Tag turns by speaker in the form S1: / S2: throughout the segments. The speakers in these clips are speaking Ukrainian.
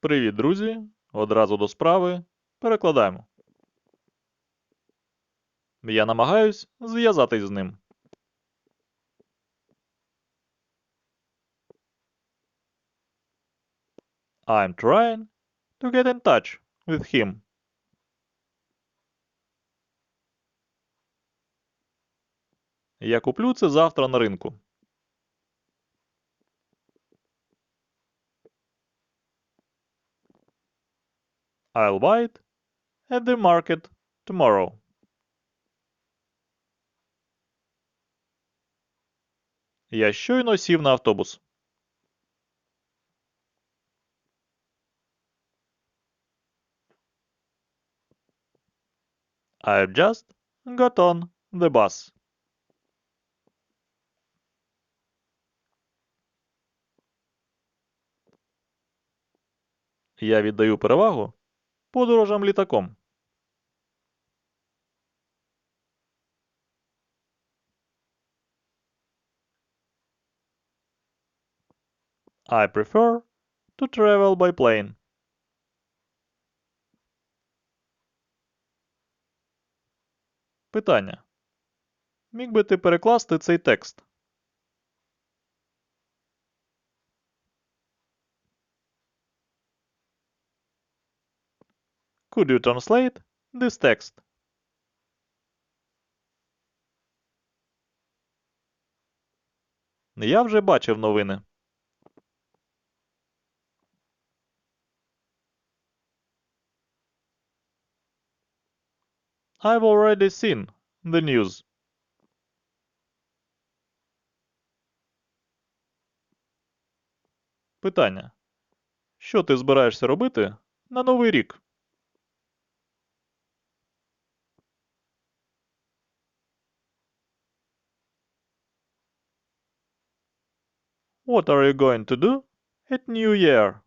S1: Привіт, друзі! Одразу до справи. Перекладаємо. Я намагаюсь зв'язатись з ним. I'm trying to get in touch with him. Я куплю це завтра на ринку. I'll buy it at the market tomorrow. Я щойно сів на автобус. I've just got on the bus. Я віддаю перевагу подорожам літаком. I prefer to travel by plane. Питання. Міг би ти перекласти цей текст? Could you translate this text? Я вже бачив новини. I've already seen the news. Питання. Що ти збираєшся робити на Новий рік? What are you going to do at New Year?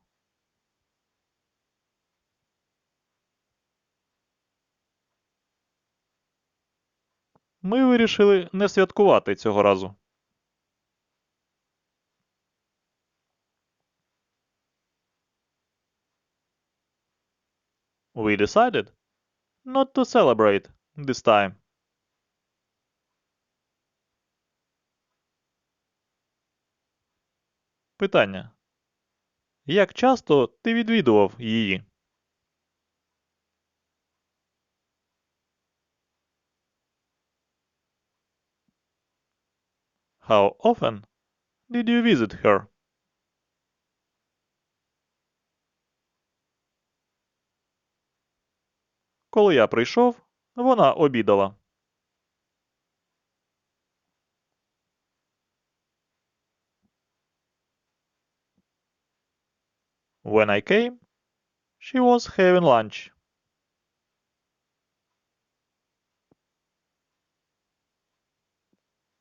S1: Ми вирішили не святкувати цього разу. We decided not to celebrate this time. Питання. Як часто ти відвідував її? How often did you visit her? Коли я прийшов, вона обідала. When I came, she was having lunch.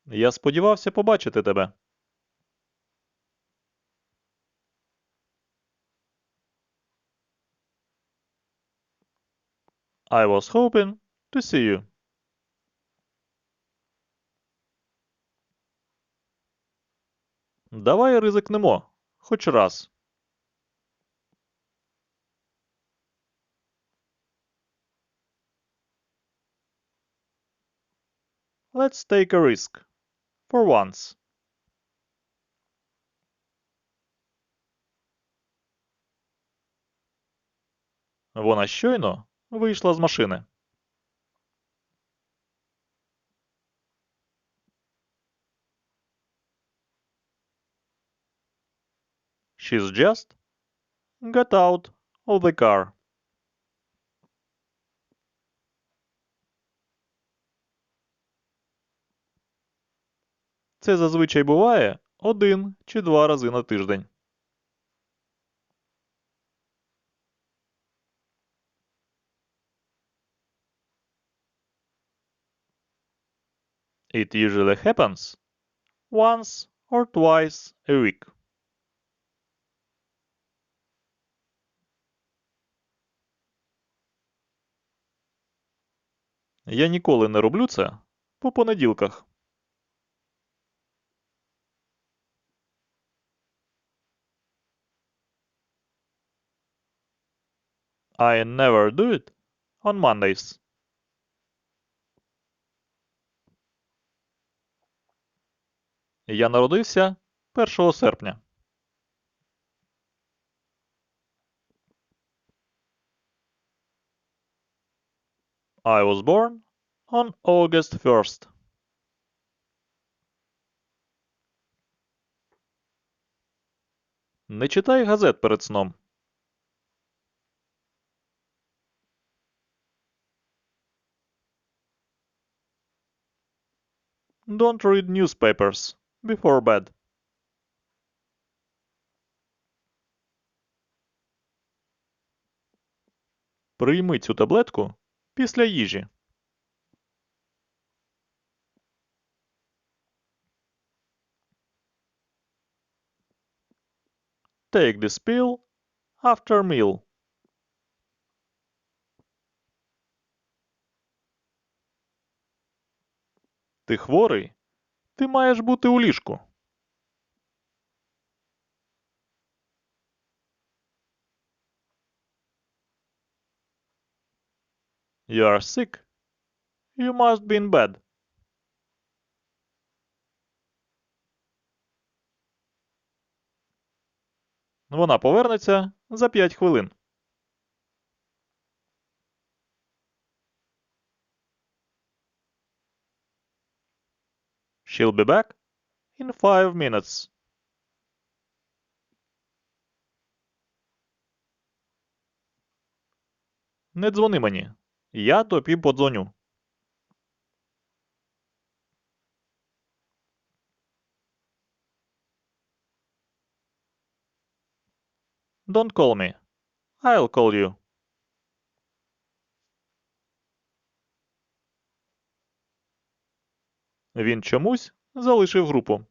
S1: Я сподівався побачити тебе. I was hoping to see you. Давай ризикнемо. Хоч раз. Let's take a risk. For once. Вона щойно вийшла з машини. She's just got out of the car. Це зазвичай буває один чи два рази на тиждень. It usually happens once or twice a week. Я ніколи не роблю це по понеділках. I never do it on Mondays. Я народився 1 серпня. I was born on August 1st. Не читай газет перед сном. Don't read newspapers before bed. Прийми цю таблетку після їжі. Take this pill after meal. Ти хворий? Ти маєш бути у ліжку. You are sick. You must be in bed. Вона повернеться за 5 хвилин. She'll be back in five minutes. Не дзвони мені. Я тобі подзвоню. Don't call me. I'll call you. Він чомусь залишив групу.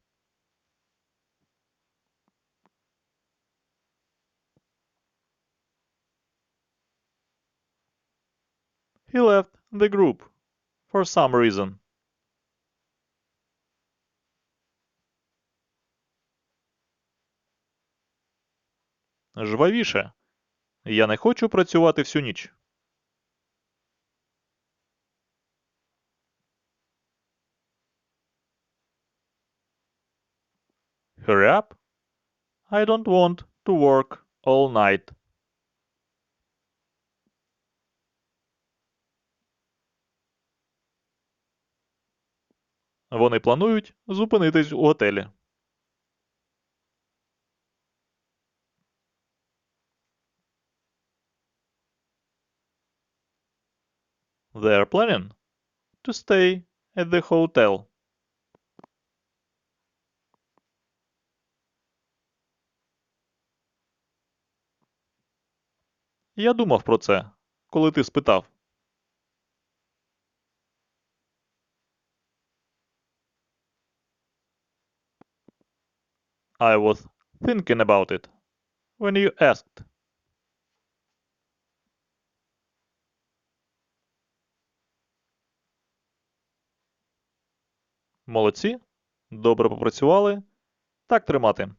S1: He left the group for some reason. Жвавіше. Я не хочу працювати всю ніч. Hurry up. I don't want to work all night. Вони планують зупинитись у готелі. They're planning to stay at the hotel. Я думав про це, коли ти спитав. I was thinking about it when you asked. Молодці. Добре попрацювали. Так тримати.